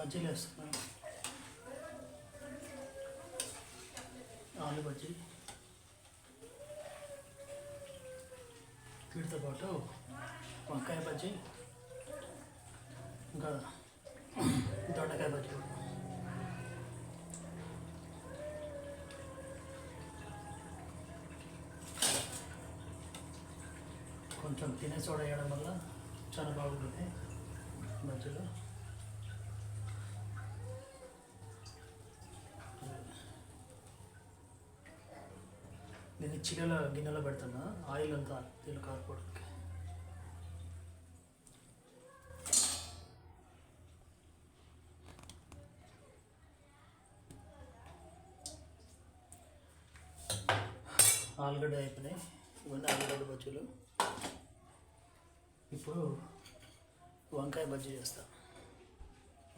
బజ్జీలు వేస్తున్నాను. ఆలు బజ్జీ. వీటితో పాటు వంకాయ బజ్జీ. ఇంకా దొండకాయ బజ్జీ కొంచెం తినే సోడా వేయడం వల్ల చాలా బాగుంటుంది మధ్యలో చిన్నల గిన్నెలో పెడుతున్నా. ఆయిల్ అంతా దీనిలో కారిపోవడానికి ఆలుగడ్డ అయిపోయినాయి. ఇవన్నీ ఆలుగడ్డ బజ్జీలు. ఇప్పుడు వంకాయ బజ్జీ చేస్తాను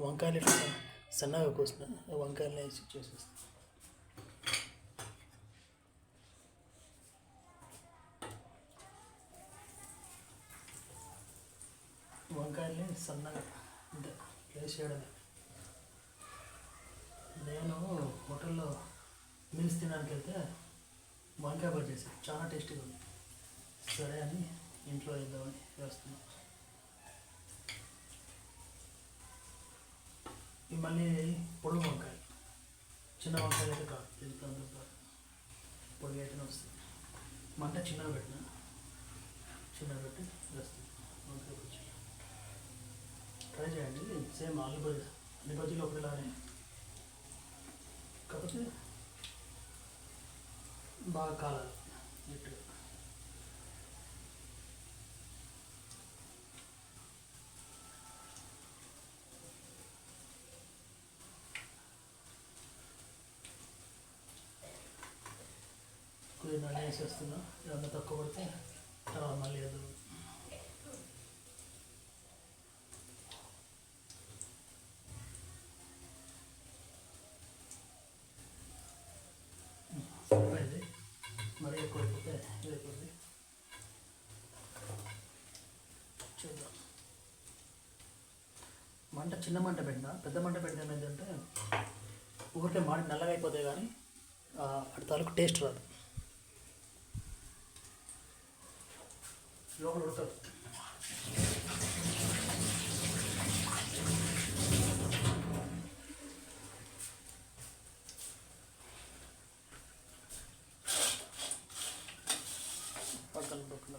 వంకాయలు ఇట్లా సన్నగా కోసిన వంకాయలు వేసి చేసేస్తాను సన్నగా అంతే ప్లేస్ చేయడమే. నేను హోటల్లో మీల్స్ తినడానికి వెళ్తే వంకాయ బజ్జీ చేశాను. చాలా టేస్టీగా ఉంది. సరే అని ఇంట్లో వేద్దామని వేస్తున్నాను మళ్ళీ పొడుగు వంకాయ. చిన్న వంకాయలు అయితే కాదు ఇది అందరూ కాదు. పొడుగు అయితేనే వస్తుంది. మంట చిన్నగా పెట్టిన చిన్నగా పెట్టి వేస్తుంది వంకాయ వచ్చి ట్రై చేయండి. సేమ్ ఆలు బజ్జీ అన్ని బజ్జీలు ఒకటిలానే. కాకపోతే బాగా కాలాలి. నీట్గా కొద్దిగా నన్ను వేసేస్తున్నా. ఏమన్నా తక్కువ పడితే తర్వాత మళ్ళీ ఏదో సరిపోయింది మరీ ఎక్కువ అయిపోతే ఇది అయిపోయింది చూద్దాం మంట చిన్న మంట పెట్టినా పెద్ద మంట పెడితే ఏమైందంటే ఊరికే మాడి నల్లగా అయిపోతాయి కానీ అటు తాలూకు టేస్ట్ రాదు. లోపల ఉడతారు పక్కన పక్కన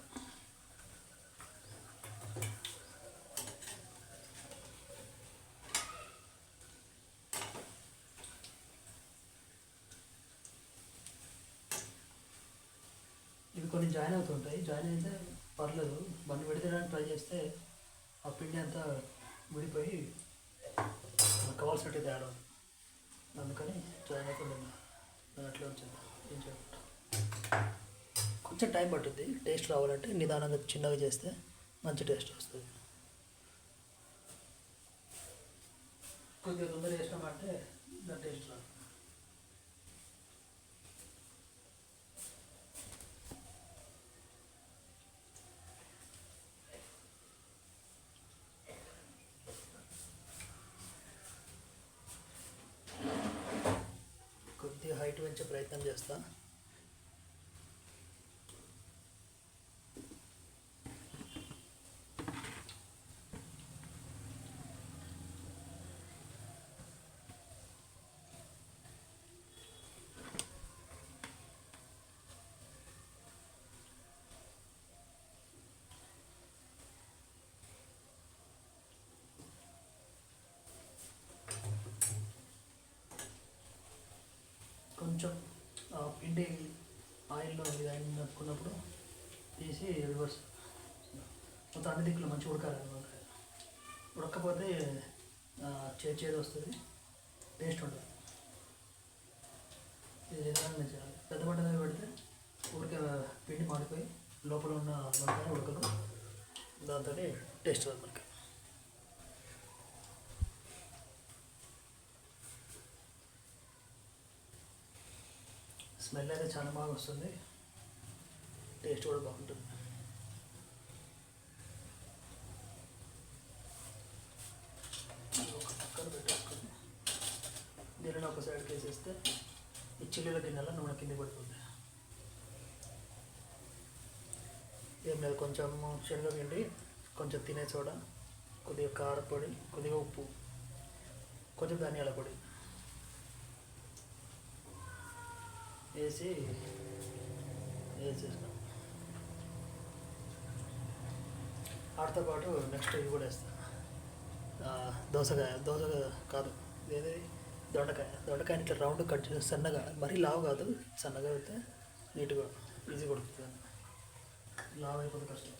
ఇవి కొన్ని జాయిన్ అవుతుంటాయి. జాయిన్ అయితే పర్లేదు. బండి పెడితేడానికి ట్రై చేస్తే ఆ పిండి అంతా విడిపోయి మనకు కావాల్సినట్టు తేడా అందుకని జాయిన్ అవుతుంది నేను. అట్లా వచ్చింది ఏం చేయకుండా కొంచెం టైం పట్టుద్ది. టేస్ట్ రావాలంటే నిదానంగా చిన్నగా చేస్తే మంచి టేస్ట్ వస్తుంది. కొద్దిగా తొందరగా చేసినామంటే టేస్ట్ రాదు. బయట హైట్ పెంచే ప్రయత్నం చేస్తాను కొంచెం పిండి ఆయిల్లో ఇది అయిన తీసి రివర్స్ మొత్తం అన్ని దిక్కులు మంచిగా ఉడకాలి వంకాయ ఉడకపోతే ఆ, చేదు వస్తుంది టేస్ట్ ఉండదు. ఇది నిదానంగా చేయాలి పెద్ద మంట మీద పెడితే ఊరికే పిండి మాడిపోయి లోపల ఉన్న వంకాయ ఉడకలు దాంతో టేస్ట్ రాదు మనకి స్మెల్ అయితే చాలా బాగా వస్తుంది. టేస్ట్ కూడా బాగుంటుంది. ఒక పక్కన పెట్టేసి దీనిని ఒక సైడ్కి వేసేస్తే ఈ చిల్లుల గిన్నెలో నూనె కింద పడుతుంది. ఏం లేదు కొంచెం శనగపిండి కొంచెం తినే సోడా కొద్దిగా కారపొడి కొద్దిగా ఉప్పు కొంచెం ధనియాల పొడి. వేసి వేసేస్తాం వాటితో పాటు నెక్స్ట్ ఇవి కూడా వేస్తాను దోసకాయ దోసకాయ కాదు ఏది దొండకాయ. దొండకాయని ఇట్లా రౌండ్ కట్ చేసి సన్నగా మరీ లావు కాదు సన్నగా అయితే నీట్గా ఈజీ కొడుతుంది లావు అయిపోతే కష్టం.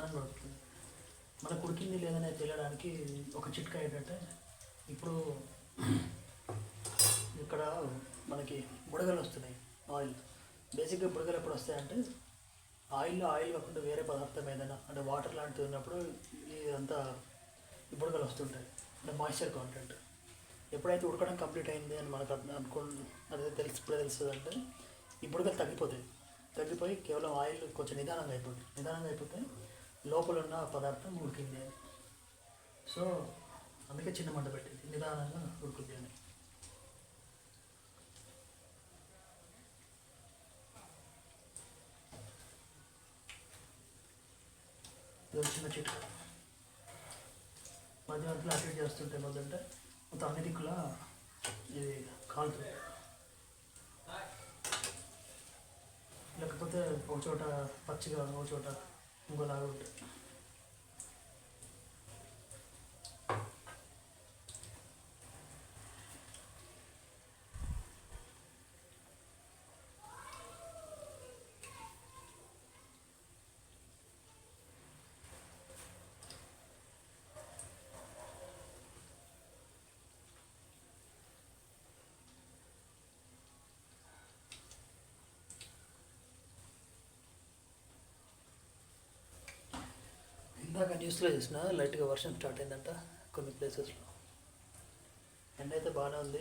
నిదానంగా ఉడుకుతుంది మనకు ఉడికింది లేదని తెలియడానికి ఒక చిట్కా ఏంటంటే ఇప్పుడు ఇక్కడ మనకి బుడగలు వస్తున్నాయి ఆయిల్. బేసిక్గా బుడగలు ఎప్పుడు వస్తాయంటే ఆయిల్లో ఆయిల్ కాకుండా వేరే పదార్థం ఏదైనా అంటే వాటర్ లాంటిది ఉన్నప్పుడు ఇదంతా ఈ బుడగలు వస్తుంటాయి. అంటే మాయిశ్చర్ కాంటెంట్ ఎప్పుడైతే ఉడకడం కంప్లీట్ అయింది అని మనకు అర్థం అనుకో అదే తెలిసి ఇప్పుడే తెలుస్తుంది అంటే ఈ బుడగలు తగ్గిపోతాయి. తగ్గిపోయి కేవలం ఆయిల్ కొంచెం నిదానంగా అయిపోతుంది నిదానంగా అయిపోతే లోపల ఉన్న పదార్థం ఉడికింది. అని సో అందుకే చిన్న మంట పెట్టింది. నిదానంగా ఉడుకుద్ది అని చిన్న చెట్టు మధ్య మధ్యలో అటెండ్ చేస్తుంటే మొదలంటే మొత్తం అన్ని దిక్కులా ఇది కాలుతుంది. లేకపోతే ఒక చోట పచ్చిగా ఒక చోట ఇంకోలాగా ఉంటుంది ఇందాక న్యూస్లో చూసిన లైట్గా వర్షం స్టార్ట్ అయిందంట కొన్ని ప్లేసెస్లో ఎండ అయితే బాగానే ఉంది.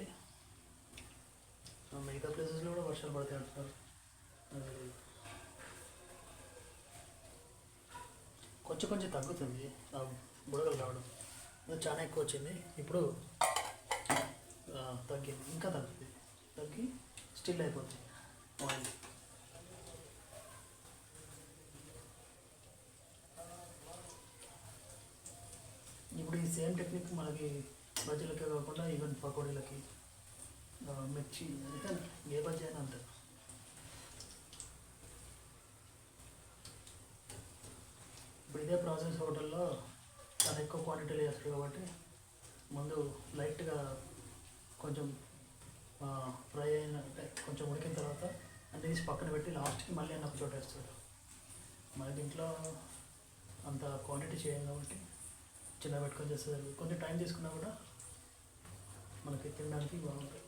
మిగతా ప్లేసెస్లో కూడా వర్షాలు పడతాయి అంటున్నారు. కొంచెం కొంచెం తగ్గుతుంది. ఆ బుడగలు రావడం చాలా ఎక్కువ వచ్చింది. ఇప్పుడు తగ్గింది. ఇంకా తగ్గుతుంది. తగ్గి స్టిల్ అయిపోతుంది. ఆయిల్ ఇప్పుడు ఈ సేమ్ టెక్నిక్ మనకి బజ్జీలకే కాకుండా ఈవెన్ పకోడీలకి మిర్చి అయితే ఏ బజ్జీ అయినా అంతే. ఇప్పుడు ఇదే ప్రాసెస్ హోటల్లో చాలా ఎక్కువ క్వాంటిటీలో చేస్తారు కాబట్టి ముందు లైట్గా కొంచెం ఫ్రై అయిన అంటే కొంచెం ఉడికిన తర్వాత అంటే తీసి పక్కన పెట్టి లాస్ట్కి మళ్ళీ అన్న ఒక చోట వేస్తాడు. మన దీంట్లో అంత క్వాంటిటీ చేయం కాబట్టి చిన్న పెట్టుకొని చేస్తుంది కొంచెం టైం తీసుకున్నా కూడా మనకి తినడానికి బాగుంటుంది.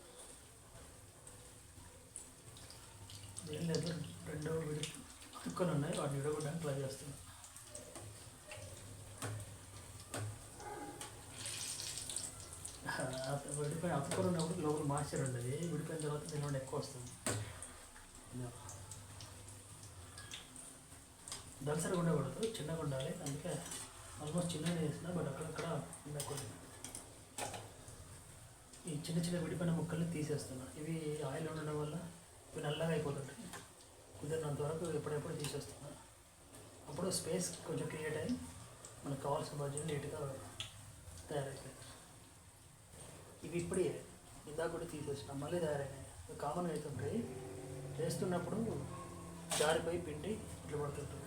ఏం లేదు రెండు విడి అతుక్కొని ఉన్నాయి వాటిని విడగొట్టడానికి ట్రై చేస్తున్నాను విడిపోయిన అతుకొని ఉన్నప్పుడు లోపల మాయిశ్చర్ ఉండదు విడిపోయిన తర్వాత తినడం ఎక్కువ వస్తుంది. దళసరిగా ఉండకూడదు చిన్నగా ఉండాలి అందుకే ఆల్మోస్ట్ చిన్నగా చేసిన బట్ అక్కడక్కడ ఉన్నాయి కొన్ని ఈ చిన్న చిన్న విడిపోయిన ముక్కల్ని తీసేస్తున్నా. ఇవి ఆయిల్ ఉండడం వల్ల ఇవి నల్లగా అయిపోతుంటాయి. కుదిరినంత వరకు ఎప్పుడెప్పుడు తీసేస్తున్నా. అప్పుడు స్పేస్ కొంచెం క్రియేట్ అయ్యి మనకు కావాల్సిన బడ్జెట్ నీట్గా తయారైపోయింది ఇవి ఇప్పుడే ఇందాక కూడా తీసేసిన మళ్ళీ తయారైనాయి. కామన్ అవుతుంటాయి. చేస్తున్నప్పుడు జారిపోయి పిండి ఇట్లా పడుతుంటుంది.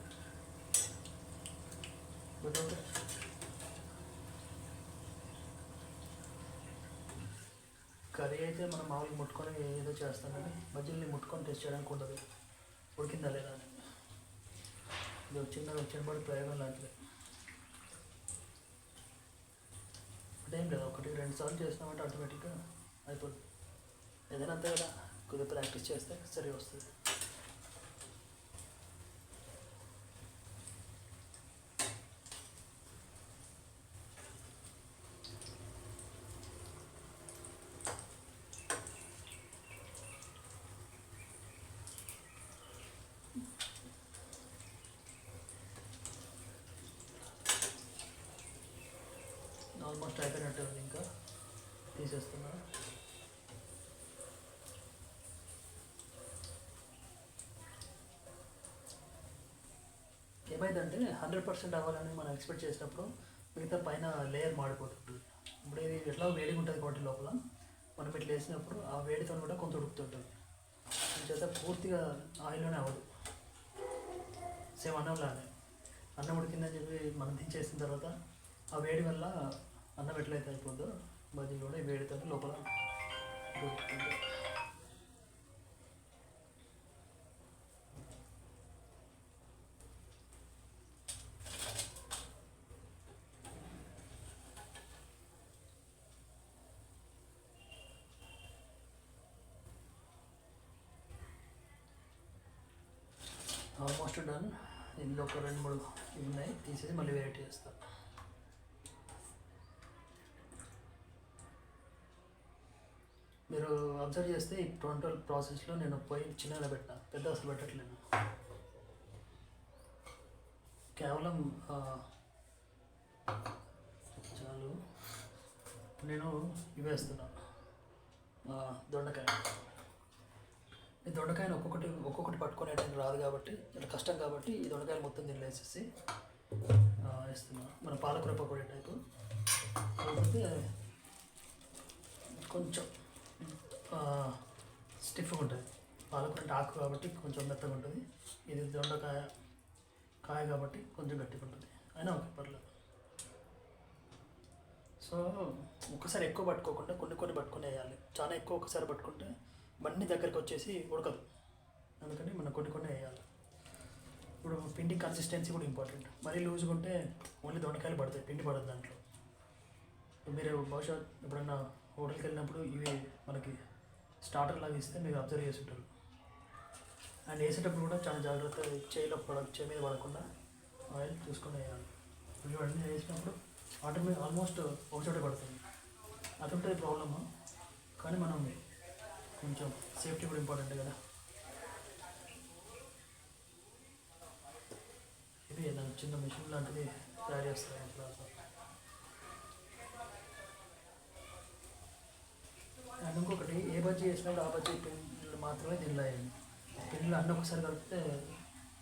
కర్రీ అయితే మనం మామూలుగా ముట్టుకొని ఏదో చేస్తాం కానీ బజ్జీల్ని ముట్టుకొని టెస్ట్ చేయడానికి ఉండదు. ఉడికిందా లేదా అని. ఇది ఒక చిన్న చిన్నపాటి ప్రయోగం లాంటిది. అదేం లేదు ఒకటి రెండు సార్లు చేసినామంటే ఆటోమేటిక్గా అయిపోతుంది ఏదైనా అంతే కదా కొద్దిగా ప్రాక్టీస్ చేస్తే సరి వస్తుంది. ఆల్మోస్ట్ అయిపోయినట్టే ఉంది ఇంకా. తీసేస్తున్నా. ఏమైందంటే హండ్రెడ్ పర్సెంట్ అవ్వాలని మనం ఎక్స్పెక్ట్ చేసినప్పుడు మిగతా పైన లేయర్ మాడిపోతుంటుంది ఇప్పుడు ఇది ఎట్లా వేడిగా ఉంటుంది కాబట్టి లోపల. మనం ఇట్లా వేసినప్పుడు ఆ వేడితో కూడా కొంత ఉడుకుతుంటుంది. చేత పూర్తిగా ఆయిల్లోనే అవ్వదు. సేమ్ అన్నంలానే. అన్నం ఉడికిందని చెప్పి మనం దించేసిన తర్వాత ఆ వేడి వల్ల అన్నం ఎట్లయితే అయిపోద్దో బజ్జీ కూడా వేడి వేడితో లోపల. Almost done. ఇందులో ఒక రెండు మూడు ఇవి ఉన్నాయి. తీసేసి మళ్ళీ వెరైటీ చేస్తాను మీరు అబ్జర్వ్ చేస్తే ఈ టోటల్ ప్రాసెస్లో నేను పోయి చిన్నగా పెట్టిన పెద్ద అసలు పెట్టట్లేను కేవలం చాలు. నేను ఇవి వేస్తున్నా. దొండకాయ. ఈ దొండకాయను ఒక్కొక్కటి ఒక్కొక్కటి పట్టుకునేటానికి రాదు కాబట్టి చాలా కష్టం కాబట్టి ఈ దొండకాయలు మొత్తం దీనిలో వేసేసి వేస్తున్నా. మన పాలకూర పకోడీ టైపు. కాకపోతే కొంచెం స్టిఫ్గా ఉంటుంది పాలకూర అంటే ఆకు కాబట్టి కొంచెం మెత్తగా ఉంటుంది. ఇది దొండకాయ కాయ కాబట్టి కొంచెం గట్టిగా ఉంటుంది. అయినా ఓకే పర్లేదు. సో ఒక్కసారి ఎక్కువ పట్టుకోకుండా కొన్ని కొన్ని పట్టుకుని వేయాలి. చాలా ఎక్కువ ఒకసారి పట్టుకుంటే బండి దగ్గరికి వచ్చేసి ఉడకదు. అందుకని మనం కొన్ని కొన్ని వేయాలి. ఇప్పుడు పిండి కన్సిస్టెన్సీ కూడా ఇంపార్టెంట్ మరీ లూజ్గా ఉంటే ఓన్లీ దొండకాయలు పడతాయి పిండి పడదు దాంట్లో. మీరు బహుశా ఎప్పుడన్నా హోటల్కి వెళ్ళినప్పుడు ఇవి మనకి స్టార్టర్ లాగా ఇస్తే మీరు అబ్జర్వ్ చేసుకుంటారు అండ్ వేసేటప్పుడు కూడా చాలా జాగ్రత్త చేయిలో పడ చేయి మీద పడకుండా ఆయిల్ చూసుకొని వేయాలి. ఇవన్నీ వేసినప్పుడు ఆటోమేటిక్ ఆల్మోస్ట్ ఒక చోట పడుతుంది. అటుంటే ప్రాబ్లము కానీ మనం కొంచెం సేఫ్టీ కూడా ఇంపార్టెంట్ కదా. ఇది ఏదైనా చిన్న మిషన్ లాంటిది తయారు చేస్తారు. ఇంట్లో అండ్ ఇంకొకటి ఏ బజ్జీ వేసినప్పుడు ఆ బజ్జీ పిండిలు మాత్రమే తినలేదు వేయండి అన్న అన్నీ ఒకసారి కలిపితే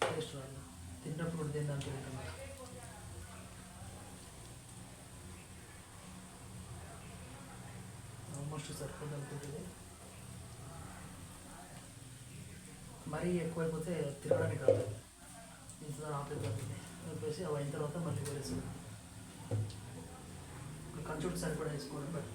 టేస్ట్ రాదు. తిన్నప్పుడు కూడా తినడానికి వెళ్తాం ఆల్మోస్ట్ సరిపోతుంది అనుకుంటుంది మరీ ఎక్కువైపోతే తిరగడానికి రాదు. ఇంత ఆపేది చెప్పేసి అవి అయిన తర్వాత మళ్ళీ వేసి కంచుడు సరిపడా వేసుకోవడం బట్టి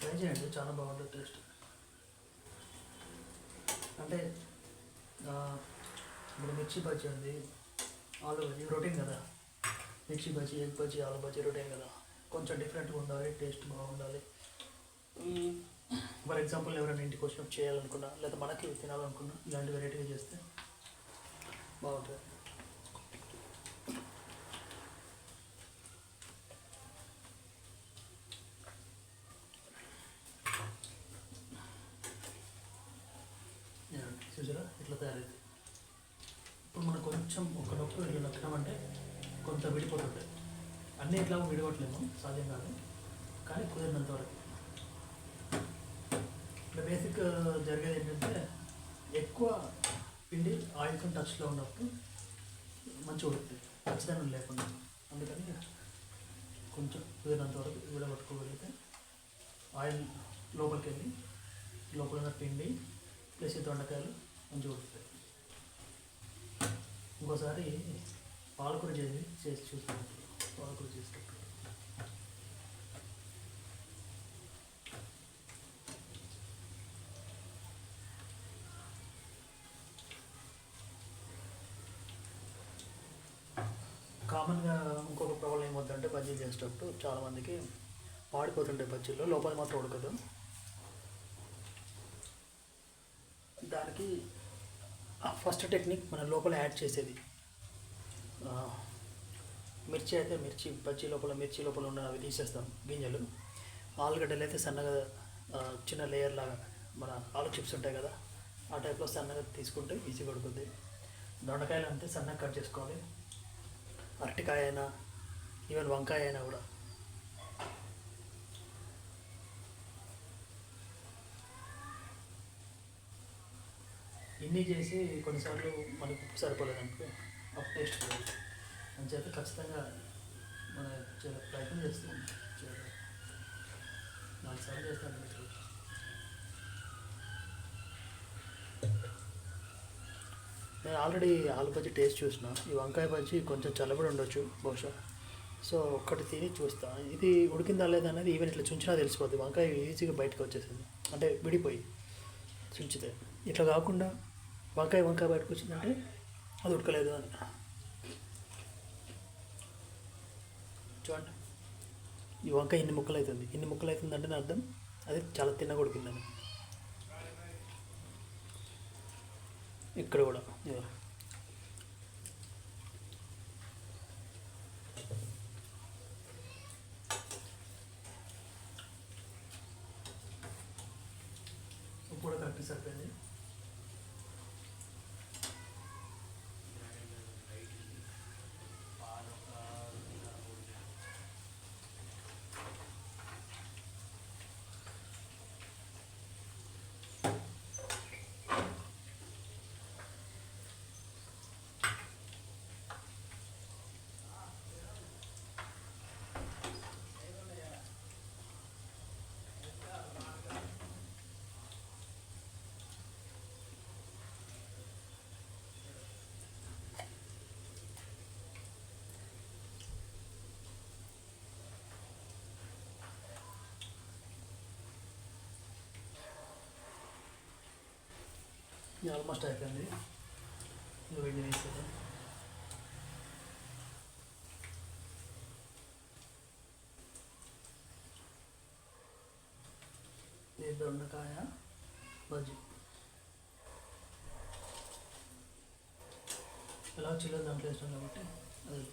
ట్రై చేయండి చాలా బాగుంటుంది టేస్ట్. అంటే ఇప్పుడు మిర్చి బజ్జీ ఉంది. ఆలు బజ్జీ రొటీన్ కదా? మిర్చి బజ్జీ ఎగ్ బజ్జీ ఆలు బజ్జీ రొటీన్ కదా? కొంచెం డిఫరెంట్గా ఉండాలి టేస్ట్ బాగుండాలి. ఫర్ ఎగ్జాంపుల్ ఎవరైనా ఇంటికి వచ్చినప్పుడు చేయాలనుకున్నా లేదా మనకి తినాలనుకున్నా ఇలాంటి వెరైటీగా చేస్తే బాగుంటుంది చూసారా? ఇట్లా తయారైంది. ఇప్పుడు మనం కొంచెం ఒక నొక్కు ఇట్లా నొక్కినామంటే కొంత విడిపోతుంది. అన్నీ ఇట్లా విడవట్లేము సాధ్యం కాదు. కానీ కుదిరినంత వరకు. ఇట్లా బేసిక్ జరిగేది ఏంటంటే ఎక్కువ పిండి ఆయిల్తో టచ్లో ఉన్నప్పుడు మంచిగా ఉడుకుతుంది ఖచ్చితంగా లేకుండా. అందుకని కొంచెం కుదిరినంత వరకు విడగొట్టుకోగలిగితే ఆయిల్ లోపలికి వెళ్ళి లోపల ఉన్న పిండి ప్లస్ ఈ దొండకాయలు మంచిగా ఉడుతాయి ఇంకోసారి పాలకూర చేసి చేసి చూసుకుంటాం పాలకూర చేసేటప్పుడు. కామన్గా ఇంకొక ప్రాబ్లం ఏమవుతుందంటే బజ్జీలు చేసేటప్పుడు చాలామందికి పాడిపోతుంటాయి బజ్జీలు లోపల మాత్రం ఉడకదు. దానికి ఫస్ట్ టెక్నిక్ మన లోపల యాడ్ చేసేది. మిర్చి అయితే మిర్చి బజ్జీ లోపల మిర్చి లోపల ఉన్న అవి తీసేస్తాం గింజలు. ఆలుగడ్డలు అయితే సన్నగా చిన్న లేయర్ లాగా మన ఆలు చిప్స్ ఉంటాయి కదా ఆ టైప్లో సన్నగా తీసుకుంటే ఈజీగా ఉడుకుద్ది దొండకాయలు అంతే సన్నగా కట్ చేసుకోవాలి. అరటికాయ అయినా ఈవెన్ వంకాయ అయినా కూడా. ఇన్ని చేసి కొన్నిసార్లు మనకు ఉప్పు సరిపోలేదు అనుకో అప్పు టేస్ట్ పోయింది అని చెప్పి ఖచ్చితంగా మన చే- ప్రయత్నం చేస్తాం నాలుగు సార్లు చేస్తాను. నేను ఆల్రెడీ ఆలు బజ్జీ టేస్ట్ చూసిన. ఈ వంకాయ బజ్జీ కొంచెం చల్లబడి ఉండొచ్చు బహుశా. సో ఒక్కటి తిని చూస్తా. ఇది ఉడికిందా లేదా అనేది ఈవెన్ ఇట్లా చుంచినా తెలిసిపోద్ది. వంకాయ ఈజీగా బయటకు వచ్చేసింది. అంటే విడిపోయి చుంచితే. ఇట్లా కాకుండా వంకాయ వంకాయ బయటకు వచ్చిందంటే అది ఉడకలేదు అని. చూడండి. ఈ వంకాయ ఇన్ని ముక్కలు అవుతుంది ఇన్ని ముక్కలు అవుతుందంటే అర్థం అది చాలా తిన్నగా ఉడికిందని ఇక్కడ కూడా ఇదిగో. ఉప్పు కూడా కరెక్ట్ సరిపోయింది ఇది ఆల్మోస్ట్ అయిపోయింది ఇది వెండి వేసేద్దాం ఇది దొండకాయ బజ్జీ ఎలా చిల్లర దాంట్లో వేస్తాం కాబట్టి అది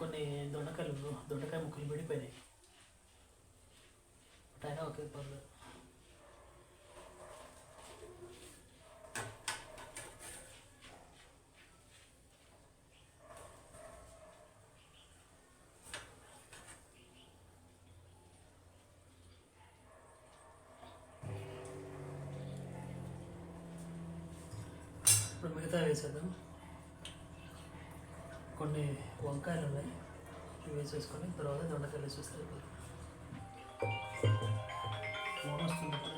కొన్ని దొండకాయలు దొండకాయ ముక్కలు విడిపోయినాయి. బట్ అయినా ఒకే పర్లేదు ఇప్పుడు మిగతా వేసేద్దాం. కొన్ని వంకాయలు ఉన్నాయి ఇవి వేసేసుకొని తర్వాత దొండకాయలు వేసేస్తే ఫోన్ వస్తుంది ఇప్పుడు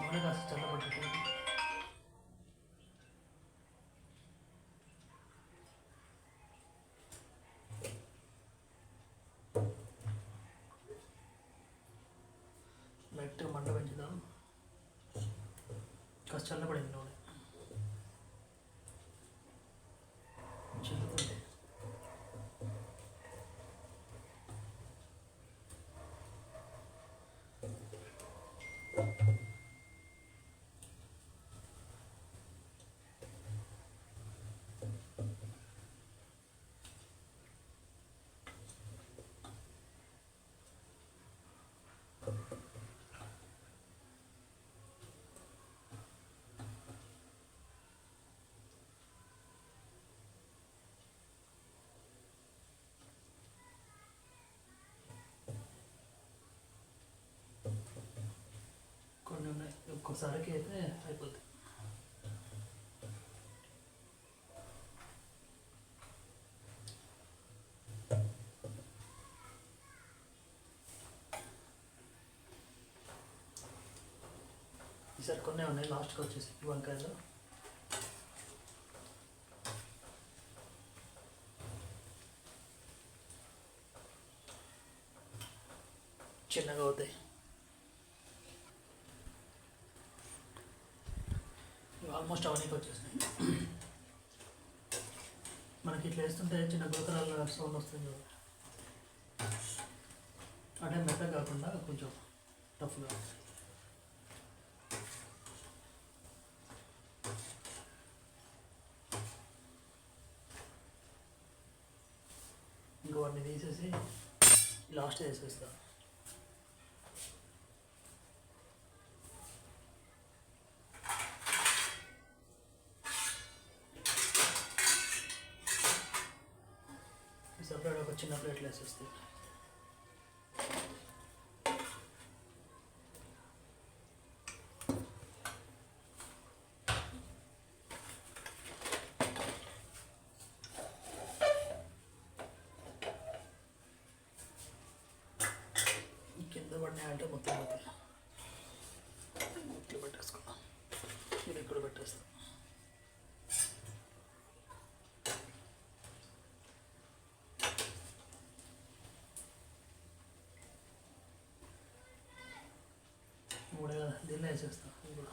నూనె కాస్త చల్లబట్టేది లైట్ మంట పెంచుదాం. కాస్త చల్లబడింది నూనె చిల్లుతుంది కొన్ని ఉన్నాయి ఒక్కోసారికి అయితే అయిపోద్ది ఈసారి కొన్ని ఉన్నాయి లాస్ట్కి వచ్చేసి ఈ వంకాయలు చిన్నగా అవుతాయి ఆల్మోస్ట్ అవన్నీ వచ్చేసినాయి మనకి ఇట్లా వేస్తుంటే చిన్న గులకరాల సౌండ్ వస్తుంది అంటే మెత్త కాకుండా కొంచెం టఫ్గా. ఇంకా వాటిని తీసేసి లాస్ట్ వేసేస్తాను సపరేట్ ఒక చిన్న ప్లేట్లో వేసేస్తే. కింద పడినాయంటే మొత్తం పోతాయి ఇట్లా పెట్టేసుకుందాం ఇది ఇక్కడ పెట్టేస్తాం కూడా కదా దీనిలో వేసేస్తాం ఇది కూడా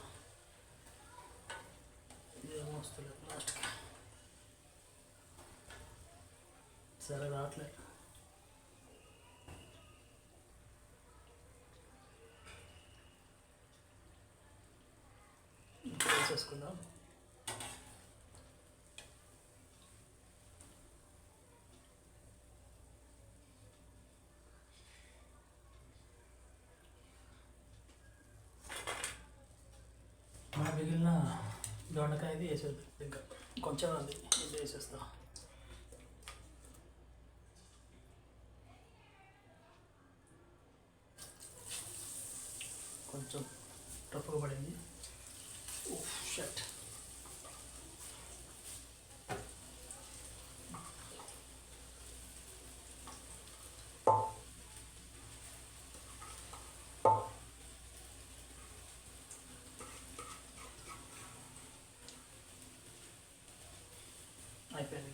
ఇదేమో వస్తలేదు లాస్ట్కి సరే రావట్లేదు వేసేసుకుందాం వేసేది ఇంకా కొంచెం ఉంది ఇది వేసేస్తా కొంచెం టఫ్గా పడింది షర్ట్ అయిపోయింది ఇంకా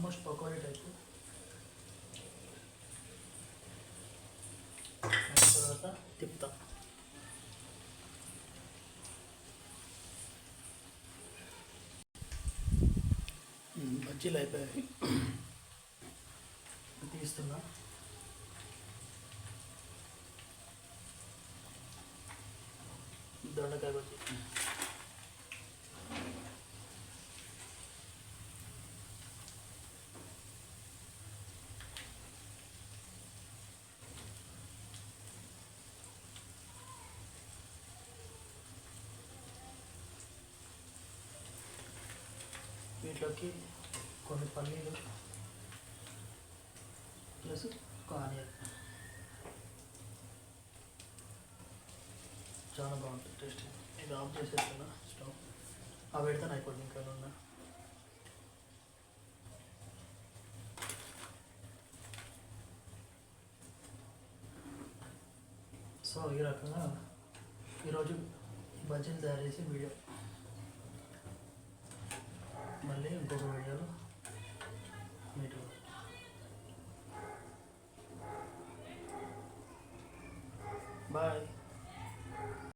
ఆల్మోస్ట్ పకోడీ టైప్ తర్వాత తిప్పుతా బజ్జీలు అయిపోయాయి తీస్తున్నా దొండకాయ బజ్జీ వీటిలోకి కొన్ని పల్లీలు ప్లస్ ఒక ఆనియన్ చాలా బాగుంటుంది టేస్ట్ ఇది ఆఫ్ చేసేస్తున్నా స్టవ్ ఆ పెడితే అయిపోతుంది ఇంకా ఉన్నా సో ఈ రకంగా ఈరోజు ఈ బజ్జీలు తయారు చేసి వీడియో మళ్ళీ ఇంకొక వీడియోలో